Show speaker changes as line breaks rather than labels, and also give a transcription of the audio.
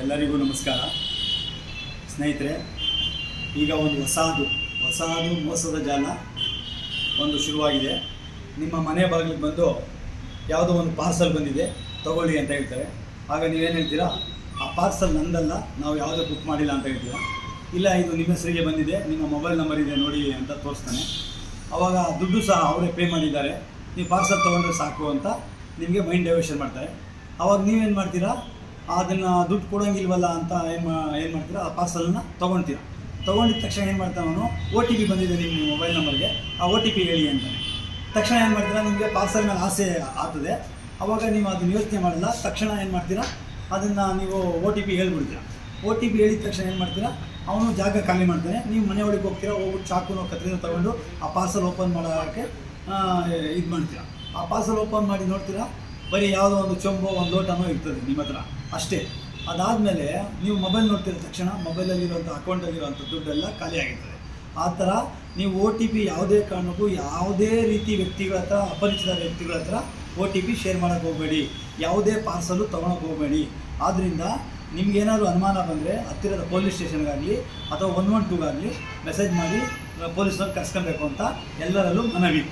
ಎಲ್ಲರಿಗೂ ನಮಸ್ಕಾರ. ಸ್ನೇಹಿತರೆ, ಈಗ ಒಂದು ಹೊಸದು ಹೊಸದು ಮೋಸದ ಜಾಲ ಒಂದು ಶುರುವಾಗಿದೆ. ನಿಮ್ಮ ಮನೆ ಬಾಗಿಲಿಗೆ ಬಂದು ಯಾವುದೋ ಒಂದು ಪಾರ್ಸಲ್ ಬಂದಿದೆ, ತಗೊಳ್ಳಿ ಅಂತ ಹೇಳ್ತಾರೆ. ಆಗ ನೀವೇನು ಹೇಳ್ತೀರಾ, ಆ ಪಾರ್ಸಲ್ ನಂದಲ್ಲ, ನಾವು ಯಾವುದೋ ಬುಕ್ ಮಾಡಿಲ್ಲ ಅಂತ ಹೇಳ್ತೀರಾ? ಇಲ್ಲ, ಇದು ನಿಮ್ಮ ಹೆಸರಿಗೆ ಬಂದಿದೆ, ನಿಮ್ಮ ಮೊಬೈಲ್ ನಂಬರ್ ಇದೆ, ನೋಡಿ ಅಂತ ತೋರಿಸ್ತಾನೆ. ಆವಾಗ ದುಡ್ಡು ಸಹ ಅವರೇ ಪೇ ಮಾಡಿದ್ದಾರೆ. ನೀವು ಪಾರ್ಸಲ್ ತೊಗೊಂಡ್ರೆ ಸಾಕು ಅಂತ ನಿಮಗೆ ಮೈಂಡ್ ಡೈವರ್ಷನ್ ಮಾಡ್ತಾರೆ. ಆವಾಗ ನೀವೇನು ಮಾಡ್ತೀರಾ ಅದನ್ನು ದುಡ್ಡು ಕೊಡೋಂಗಿಲ್ವಲ್ಲ ಅಂತ ಏನು ಏನು ಮಾಡ್ತೀರಾ? ಆ ಪಾರ್ಸಲನ್ನ ತೊಗೊಳ್ತೀರಾ ತೊಗೊಂಡಿದ ತಕ್ಷಣ ಏನು ಮಾಡ್ತಾನೆ ಅವನು ಒ ಟಿ ಪಿ ಬಂದಿದೆ ನಿಮ್ಮ ಮೊಬೈಲ್ ನಂಬರ್ಗೆ ಆ ಒ ಟಿ ಪಿ ಹೇಳಿ ಅಂತ ತಕ್ಷಣ ಏನು ಮಾಡ್ತೀರಾ? ನಿಮಗೆ ಪಾರ್ಸಲ್ ಮೇಲೆ ಆಸೆ ಆಗ್ತದೆ. ಅವಾಗ ನೀವು ಅದನ್ನು ಯೋಚನೆ ಮಾಡಲ್ಲ. ತಕ್ಷಣ ಏನು ಮಾಡ್ತೀರಾ? ಅದನ್ನು ನೀವು ಒ ಟಿ ಪಿ ಹೇಳ್ಬಿಡ್ತೀರಾ. ಒ ಟಿ ಪಿ ಹೇಳಿದ ತಕ್ಷಣ ಏನು ಮಾಡ್ತೀರಾ? ಅವನು ಜಾಗ ಖಾಲಿ ಮಾಡ್ತಾನೆ. ನೀವು ಮನೆ ಒಳಗೆ ಹೋಗ್ತೀರಾ? ಹೋಗ್ಬಿಟ್ಟು ಚಾಕುನೋ ಕತ್ರಿನ ತೊಗೊಂಡು ಆ ಪಾರ್ಸಲ್ ಓಪನ್ ಮಾಡೋಕ್ಕೆ ಇದು ಮಾಡ್ತೀರಾ. ಆ ಪಾರ್ಸಲ್ ಓಪನ್ ಮಾಡಿ ನೋಡ್ತೀರಾ? ಬರೀ ಯಾವುದೋ ಒಂದು ಚೊಂಬೋ, ಒಂದು ಲೋಟನೋ ಇರ್ತದೆ ನಿಮ್ಮ ಹತ್ರ. ಅಷ್ಟೇ. ಅದಾದಮೇಲೆ ನೀವು ಮೊಬೈಲ್ ನೋಡ್ತಿರೋ ತಕ್ಷಣ ಮೊಬೈಲಲ್ಲಿರುವಂಥ ಅಕೌಂಟಲ್ಲಿರುವಂಥ ದುಡ್ಡೆಲ್ಲ ಖಾಲಿಯಾಗಿರ್ತದೆ ಆ ಥರ ನೀವು ಒ ಟಿ ಪಿ ಯಾವುದೇ ಕಾರಣಕ್ಕೂ ಯಾವುದೇ ರೀತಿ ವ್ಯಕ್ತಿಗಳ ಹತ್ರ, ಅಪರಿಚಿತ ವ್ಯಕ್ತಿಗಳ ಹತ್ರ ಒ ಟಿ ಪಿ ಶೇರ್ ಮಾಡೋಕ್ಕೆ ಹೋಗಬೇಡಿ. ಯಾವುದೇ ಪಾರ್ಸಲು ತೊಗೊಳಕ್ಕೆ ಹೋಗಬೇಡಿ. ಆದ್ದರಿಂದ ನಿಮ್ಗೇನಾದರೂ ಅನುಮಾನ ಬಂದರೆ ಹತ್ತಿರದ ಪೊಲೀಸ್ ಸ್ಟೇಷನ್ಗಾಗಲಿ ಅಥವಾ ಒನ್ ಒನ್ ಟೂಗಾಗಲಿ ಮೆಸೇಜ್ ಮಾಡಿ ಪೊಲೀಸ್ನವ್ರು ಕರ್ಸ್ಕೊಬೇಕು ಅಂತ ಎಲ್ಲರಲ್ಲೂ ಮನವಿ.